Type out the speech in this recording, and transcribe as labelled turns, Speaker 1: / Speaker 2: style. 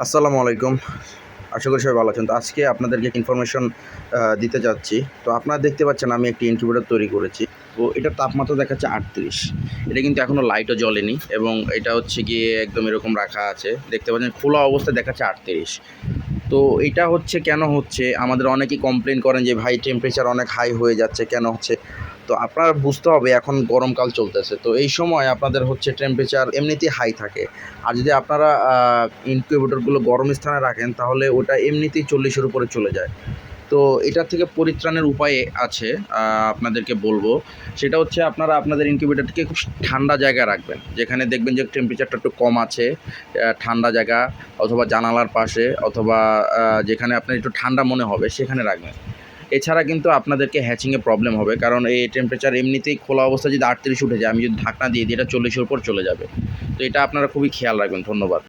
Speaker 1: আসসালামু আলাইকুম। আশা করি সবাই ভালো আছেন। তো আজকে আপনাদেরকে ইনফরমেশন দিতে যাচ্ছি। তো আপনারা দেখতে পাচ্ছেন আমি একটি ইনকিউবেটর তৈরি করেছি। তো এটার তাপমাত্রা দেখাচ্ছে আটত্রিশ। এটা কিন্তু এখনও লাইটও জ্বলেনি এবং এটা হচ্ছে গিয়ে একদম এরকম রাখা আছে। দেখতে পাচ্ছেন খোলা অবস্থায় দেখাচ্ছে আটত্রিশ। তো এটা হচ্ছে কেন হচ্ছে? আমাদের অনেকেই কমপ্লেন করেন যে, ভাই টেম্পারেচার অনেক হাই হয়ে যাচ্ছে। কেন হচ্ছে? তো আপনার বুঝতে হবে এখন গরমকাল চলতেছে। তো এই সময় আপনাদের হচ্ছে টেম্পারেচার এমনিতেই হাই থাকে। আর যদি আপনারা ইনকিউবেটরগুলো গরম স্থানে রাখেন, তাহলে ওটা এমনিতেই চল্লিশের উপরে চলে যায়। তো এটা থেকে পরিত্রাণের উপায় আছে আপনাদেরকে বলব। সেটা হচ্ছে আপনারা আপনাদের ইনকিউবেটরটিকে খুব ঠান্ডা জায়গায় রাখবেন। যেখানে দেখবেন যে টেম্পারেচারটা একটু কম আছে ঠান্ডা জায়গা অথবা জানালার পাশে অথবা যেখানে আপনার একটু ঠান্ডা মনে হবে, সেখানে রাখবেন। এছাড়া কিন্তু আপনাদেরকে হ্যাচিংয়ে প্রবলেম হবে, কারণ এই টেম্পারেচার এমনিতেই খোলা অবস্থা যদি আটত্রিশ উঠে যায়, আমি যদি ঢাকনা দিয়ে দিই, এটা চল্লিশের উপর চলে যাবে। তো এটা আপনারা খুবই খেয়াল রাখবেন, ধন্যবাদ।